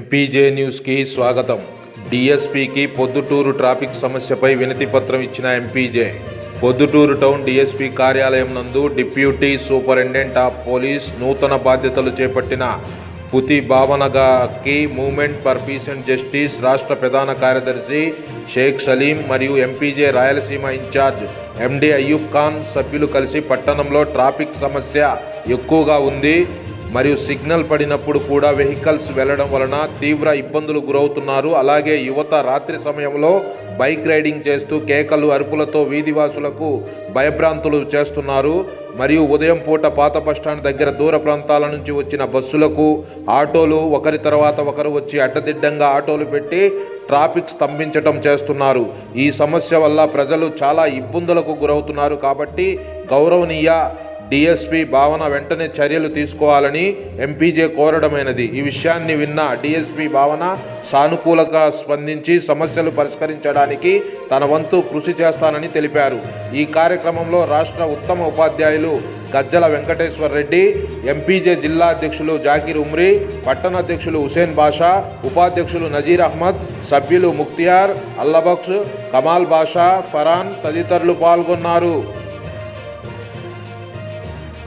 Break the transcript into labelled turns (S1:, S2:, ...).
S1: MPJ న్యూస్కి స్వాగతం. డిఎస్పీకి Proddatur traffic సమస్యపై వినతిపత్రం ఇచ్చిన ఎంపీజే. పొద్దుటూరు టౌన్ డిఎస్పీ కార్యాలయం నందు డిప్యూటీ సూపరింటెండెంట్ ఆఫ్ పోలీస్ నూతన బాధ్యతలు చేపట్టిన పుతి భావనగాకి movement for peace and justice రాష్ట్ర ప్రధాన కార్యదర్శి షేక్ సలీం మరియు M P J Rayalaseema incharge M D Ayub Khan సభ్యులు కలిసి పట్టణంలో ట్రాఫిక్ సమస్య ఎక్కువగా ఉంది. మరియు సిగ్నల్ పడినప్పుడు కూడా వెహికల్స్ వెళ్ళడం వలన తీవ్ర ఇబ్బందులు గురవుతున్నారు. అలాగే యువత రాత్రి సమయంలో బైక్ రైడింగ్ చేస్తూ కేకలు అరుపులతో వీధివాసులకు భయభ్రాంతులు చేస్తున్నారు. మరియు ఉదయం పూట పాత బస్టాండ్ దగ్గర దూర ప్రాంతాల నుంచి వచ్చిన బస్సులకు ఆటోలు ఒకరి తర్వాత ఒకరు వచ్చి అడ్డదిడ్డంగా ఆటోలు పెట్టి ట్రాఫిక్ స్తంభించటం చేస్తున్నారు. ఈ సమస్య వల్ల ప్రజలు చాలా ఇబ్బందులకు గురవుతున్నారు. కాబట్టి గౌరవనీయ డీఎస్పీ భావన వెంటనే చర్యలు తీసుకోవాలని ఎంపీజే కోరడమైనది. ఈ విషయాన్ని విన్న డిఎస్పి భావన సానుకూలంగా స్పందించి సమస్యలు పరిష్కరించడానికి తన వంతు కృషి చేస్తానని తెలిపారు. ఈ కార్యక్రమంలో రాష్ట్ర ఉత్తమ ఉపాధ్యాయులు గజ్జల వెంకటేశ్వర్ రెడ్డి ఎంపీజే జిల్లా అధ్యక్షులు జాకీర్ ఉమ్రీ పట్టణ అధ్యక్షులు హుసేన్ బాషా ఉపాధ్యక్షులు నజీర్ అహ్మద్ సభ్యులు ముక్తియార్ అల్లబక్స్ కమాల్ బాషా ఫరాన్ తదితరులు పాల్గొన్నారు.